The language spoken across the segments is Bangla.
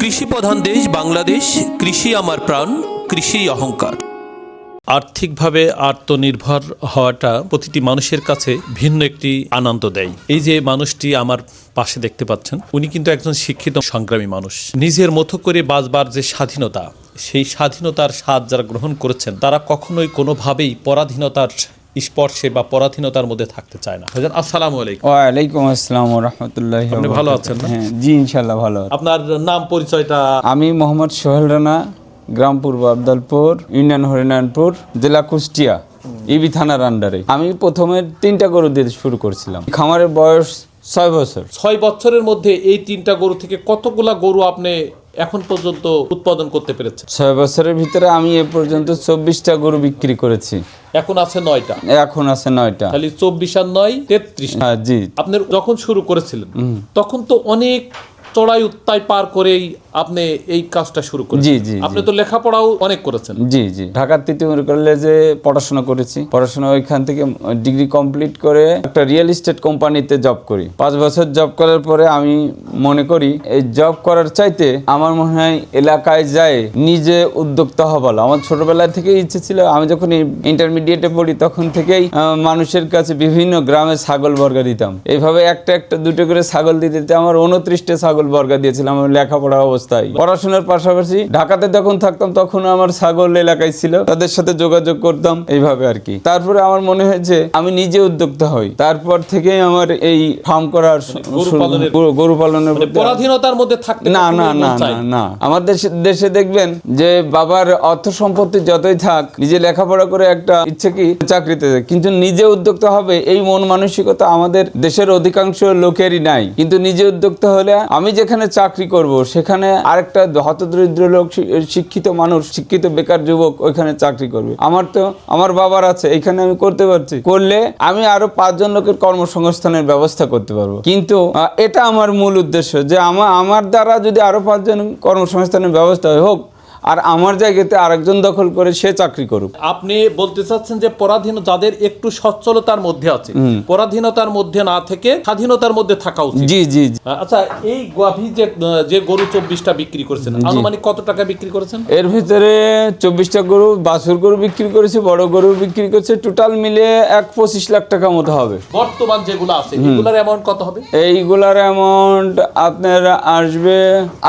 কৃষি প্রধান দেশ বাংলাদেশ, কৃষি আমার প্রাণ, কৃষি অহংকার। আর্থিকভাবে আত্মনির্ভর হওয়াটা প্রতিটি মানুষের কাছে ভিন্ন একটি আনন্দ দেয়। এই যে মানুষটি আমার পাশে দেখতে পাচ্ছেন, উনি কিন্তু একজন শিক্ষিত, সংগ্রামী মানুষ। নিজের মতো করে বাঁচবার যে স্বাধীনতা, সেই স্বাধীনতার স্বাদ যারা গ্রহণ করেছেন, তারা কখনোই কোনোভাবেই পরাধীনতার স্পর্শে বা পরাধীনতার মধ্যে থাকতে চায় না। ভাইজান, আসসালামু আলাইকুম। ওয়ালাইকুম আসসালাম রহমতুল্লাহ আপনি ভালো আছেন না? হ্যাঁ জি ইনশাল্লাহ ভালো আপনার নাম পরিচয়টা? আমি মোহাম্মদ সোহেল রানা গ্রাম পূর্ব আবদালপুর ইউনিয়ন হরিনারায়ণপুর জেলা কুষ্টিয়া ইবি থানার আন্ডারে আমি প্রথমে তিনটা গরু দিয়ে শুরু করছিলাম। খামারের বয়স ছয় বছর। ছয় বছরের মধ্যে এই তিনটা গরু থেকে কতগুলা গরু আপনি এখন পর্যন্ত উৎপাদন করতে পেরেছে। ছয় বছরের ভিতরে আমি এ পর্যন্ত চব্বিশটা গরু বিক্রি করেছি। এখন আছে নয়টা। এখন আছে নয়টা। খালি চব্বিশ আর নয় তেত্রিশ হ্যাঁ জি। আপনার যখন শুরু করেছিলেন তখন তো অনেক চড়াই উত্তাই পার করেই আপনি এই কাজটা শুরু করেছেন। জি, জি, আপনি তো লেখাপড়াও অনেক করেছেন। জি জি। ঢাকার তৃতীয় কলেজে পড়াশোনা করেছি পড়াশোনা ওইখান থেকে ডিগ্রি কমপ্লিট করে একটা রিয়েল এস্টেট কোম্পানিতে জব করি। পাঁচ বছর জব করার পরে আমি মনে করি এই জব করার চাইতে আমার মনে হয় এলাকায় যায় নিজে উদ্যোক্তা হওয়া ভালো। আমার ছোটবেলা থেকে ইচ্ছে ছিল আমি যখন ইন্টারমিডিয়েটে পড়ি তখন থেকেই মানুষের কাছে বিভিন্ন গ্রামে ছাগল বর্গা দিতাম। এইভাবে একটা একটা দুটো করে ছাগল দিতে দিতে আমার উনত্রিশটা ছাগল বর্গা দিয়েছিলাম লেখাপড়া অবস্থায়। পড়াশোনার পাশাপাশি ঢাকাতে যখন থাকতাম তখন আমার ছাগল এলাকায় ছিল তাদের সাথে যোগাযোগ করতাম এইভাবে আর কি। তারপরে আমার মনে হয়েছে আমি নিজে উদ্যোক্তা হই। তারপর থেকে আমার এই ফার্ম করার গরু পালনের- মানে পরাধীনতার মধ্যে থাকতে না না না না না। আমার দেশে দেশে দেখবেন যে বাবার অর্থ সম্পত্তি যতই থাক নিজে লেখাপড়া করে একটা ইচ্ছে কি চাকরিতে কিন্তু নিজে উদ্যোক্তা হবে এই মন মানসিকতা আমাদের দেশের অধিকাংশ লোকেরই নাই। কিন্তু নিজে উদ্যোক্তা হলে আমি যেখানে চাকরি করব সেখানে আরেকটা হতদরিদ্র লোক শিক্ষিত মানুষ শিক্ষিত বেকার যুবক ওইখানে চাকরি করবে। আমার তো আমার বাবার আছে এখানে আমি করতে পারছি। করলে আমি আরও পাঁচজন লোকের কর্মসংস্থানের ব্যবস্থা করতে পারব। কিন্তু এটা আমার মূল উদ্দেশ্য যে আমার আমার দ্বারা যদি আরও পাঁচজন কর্মসংস্থানের ব্যবস্থা হয়, হোক আর আমার জায়গাতে আরেকজন দখল করে সে চাকরি করুক। আপনি বলতে চাচ্ছেন যে পরাধীন যাদের একটু সচ্ছলতার মধ্যে আছে পরাধীনতার মধ্যে না থেকে স্বাধীনতার মধ্যে থাকা উচিত। জি জি। আচ্ছা এই গাভী যে যে গরু চব্বিশটা বিক্রি করেছেন আনুমানিক কত টাকা বিক্রি করেছেন? এর ভিতরে চব্বিশটা গরু বাছুর গরু বিক্রি করেছে বড় গরু বিক্রি করেছে টোটাল মিলে এক পঁচিশ লাখ টাকা মতো হবে। বর্তমান যেগুলো আছে এগুলোর অ্যামাউন্ট কত হবে? এইগুলার অ্যামাউন্ট আপনার আসবে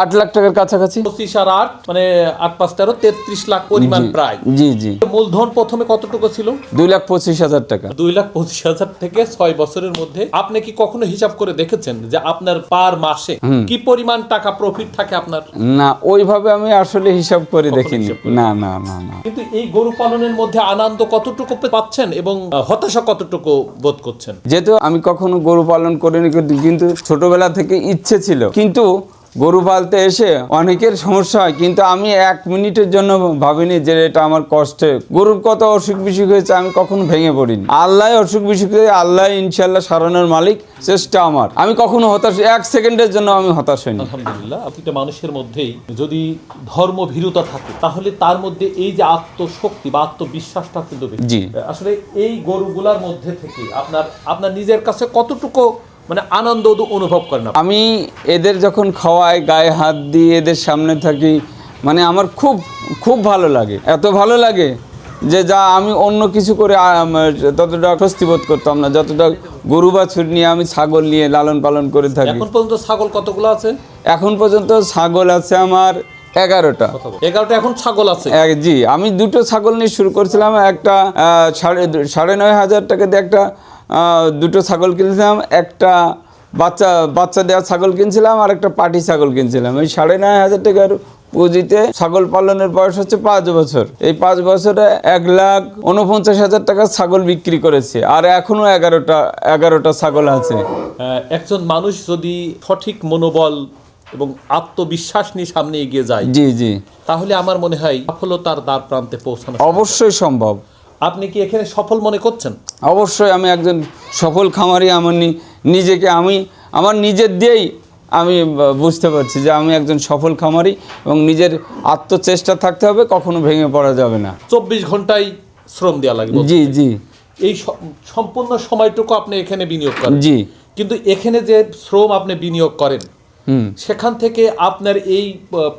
আট লাখ টাকার কাছাকাছি। পঁচিশ আর আট মানে আট তেত্রিশ লাখ পরিমাণ প্রায়। জি জি। মূলধন প্রথমে কতটুকু ছিল? দুই লাখ পঁচিশ হাজার টাকা। দুই লাখ পঁচিশ হাজার থেকে ছয় বছরের মধ্যে। আপনি কি কখনো হিসাব করে দেখেছেন যে আপনার পার মাসে কি পরিমাণ টাকা প্রফিট থাকে আপনার? না ওইভাবে আমি আসলে হিসাব করে দেখিনি। না না না না। কিন্তু এই গরু পালনের মধ্যে আনন্দ কতটুকু পাচ্ছেন এবং হতাশা কতটুকু বোধ করছেন? যেহেতু আমি কখনো গরু পালন করিনি কিন্তু- কিন্তু ছোটবেলা থেকে ইচ্ছে ছিল। কিন্তু গরু পালতে এসে অনেকের সমস্যা হয় কিন্তু আমি এক মিনিটের জন্য ভাবিনি যে এটা আমার কষ্টে। গরুর কত অসুখ বিসুখ হয়েছে আমি কখনো ভেঙে পড়িনি। আল্লাহ অসুখ বিসুখ হয়ে আল্লাহ ইনশাল্লাহ সারানোর মালিক চেষ্টা আমার। আমি কখনো হতাশ এক সেকেন্ডের জন্য আমি হতাশ হইনি। আলহামদুলিল্লাহ প্রতিটা মানুষের মধ্যেই যদি ধর্ম ভীরুতা থাকে তাহলে তার মধ্যে এই যে আত্মশক্তি বা আত্মবিশ্বাসটা কিন্তু জি। আসলে এই গরুগুলার মধ্যে থেকে আপনার আপনার নিজের কাছে কতটুকু মানে আনন্দ অনুভব করেন আপনি? আমি এদের যখন খাওয়াই গায়ে হাত দিয়ে এদের সামনে থাকি মানে আমার খুব খুব ভালো লাগে। এত ভালো লাগে যে যা আমি অন্য কিছু করে ততটা স্বস্তি বোধ করতাম না যতটা গরু বাছুর নিয়ে আমি ছাগল নিয়ে লালন পালন করে থাকি। এখন পর্যন্ত ছাগল কতগুলো আছে? এখন পর্যন্ত ছাগল আছে আমার এগারোটা। এগারোটা এখন ছাগল আছে। জি আমি দুটো ছাগল নিয়ে শুরু করছিলাম একটা সাড়ে সাড়ে নয় হাজার টাকা দিয়ে একটা দুটো ছাগল কিনছিলাম একটা বাচ্চা বাচ্চা দেওয়া ছাগল কিনছিলাম আর একটা পাটি ছাগল কিনছিলাম। এই সাড়ে নয় হাজার টাকার পুঁজিতে ছাগল পালনের বয়স হচ্ছে পাঁচ বছর। এই পাঁচ বছরে এক লাখ উনপঞ্চাশ হাজার টাকা ছাগল বিক্রি করেছে আর এখনও এগারোটা এগারোটা ছাগল আছে। একজন মানুষ যদি সঠিক মনোবল এবং আত্মবিশ্বাস নিয়ে সামনে এগিয়ে যায় জি জি। তাহলে আমার মনে হয় সফলতার দ্বার প্রান্তে পৌঁছানো অবশ্যই সম্ভব। আপনি কি এখানে সফল মনে করছেন? অবশ্যই আমি একজন সফল খামারি আমার নিজেকে আমি আমার নিজের দিয়েই আমি বুঝতে পারছি যে আমি একজন সফল খামারি এবং নিজের আত্মচেষ্টা থাকতে হবে কখনো ভেঙে পড়া যাবে না। চব্বিশ ঘন্টায় শ্রম দেওয়া লাগবে। জি জি। এই সম্পূর্ণ সময়টুকু আপনি এখানে বিনিয়োগ করেন। জি। কিন্তু এখানে যে শ্রম আপনি বিনিয়োগ করেন সেখান থেকে আপনার এই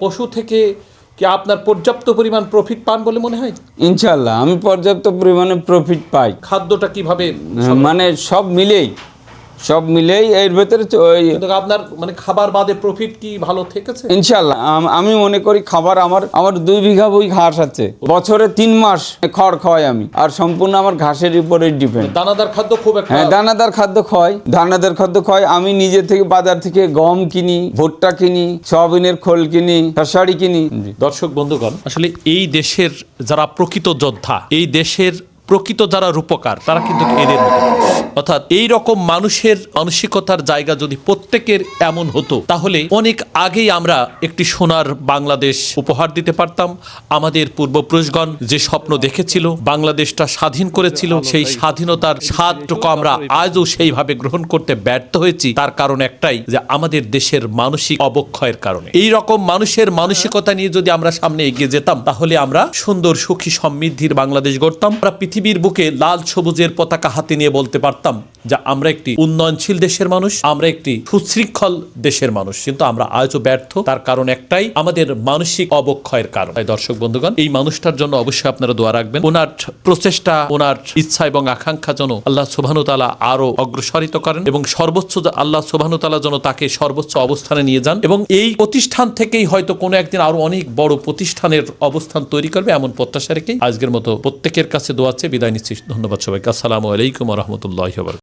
পশু থেকে কি আপনার পর্যাপ্ত পরিমাণ প্রফিট পান বলে মনে হয়? ইনশাল্লাহ আমি পর্যাপ্ত পরিমাণে প্রফিট পাই। খাদ্যটা কীভাবে মানে সব মিলেই। সব মিলেই এর ভেতরে ওই আপনার মানে খাবার বাদে প্রফিট কি ভালো থেকেছে? ইনশাল্লাহ আমি মনে করি খাবার আমার আমার দুই বিঘা বই ঘাস আছে। বছরে তিন মাস খড় খাওয়াই আমি আর সম্পূর্ণ আমার ঘাসের উপরে ডিপেন্ড। দানাদার খাদ্য খুব হ্যাঁ দানাদার খাদ্য খাওয়াই দানাদার খাদ্য খাওয়াই আমি নিজে থেকে বাজার থেকে গম কিনি ভুট্টা কিনি সয়াবিনের খোল কিনি শাড়ি কিনি। দর্শক বন্ধুগণ আসলে এই দেশের যারা প্রকৃত যোদ্ধা এই দেশের প্রকৃত যারা রূপকার, তারা কিন্তু এদের মতো। অর্থাৎ এই রকম মানুষের মানসিকতার জায়গা যদি প্রত্যেকের এমন হতো, তাহলে অনেক আগেই আমরা একটি সোনার বাংলাদেশ উপহার দিতে পারতাম। আমাদের পূর্বপুরুষগণ যে স্বপ্ন দেখেছিল, বাংলাদেশটা স্বাধীন করেছিল, সেই স্বাধীনতার স্বাদটুকু আমরা আজও সেইভাবে গ্রহণ করতে ব্যর্থ হয়েছি। তার কারণ একটাই, যে আমাদের দেশের মানসিক অবক্ষয়ের কারণে। এই রকম মানুষের মানসিকতা নিয়ে যদি আমরা সামনে এগিয়ে যেতাম, তাহলে আমরা সুন্দর, সুখী সমৃদ্ধির বাংলাদেশ গড়তাম। আমরা পৃথিবীর বুকে লাল সবুজের পতাকা হাতে নিয়ে বলতে পারতাম যা আমরা একটি উন্নয়নশীল দেশের মানুষ, আমরা একটি সুশৃঙ্খল দেশের মানুষ। কিন্তু আমরা আজও ব্যর্থ, তার কারণ একটাই, আমাদের মানসিক অবক্ষয়ের কারণ। তাই দর্শক বন্ধুগণ, এই মানুষটার জন্য অবশ্যই আপনারা দোয়া রাখবেন। ওনার প্রচেষ্টা, ওনার ইচ্ছা এবং আকাঙ্ক্ষা যেন আল্লাহ সুবহানু তাআলা আরও অগ্রসরিত করেন এবং সর্বোচ্চ আল্লাহ সুবহানু তাআলা যেন তাকে সর্বোচ্চ অবস্থানে নিয়ে যান এবং এই প্রতিষ্ঠান থেকেই হয়তো কোনো একদিন আরও অনেক বড় প্রতিষ্ঠানের অবস্থান তৈরি করবে এমন প্রত্যাশা রেখেই আজকের মতো প্রত্যেকের কাছে দোয়াচ্ছে বিদায় নিচ্ছি। ধন্যবাদ সবাইকে। আসসালামু আলাইকুম রহমতুল্লাহ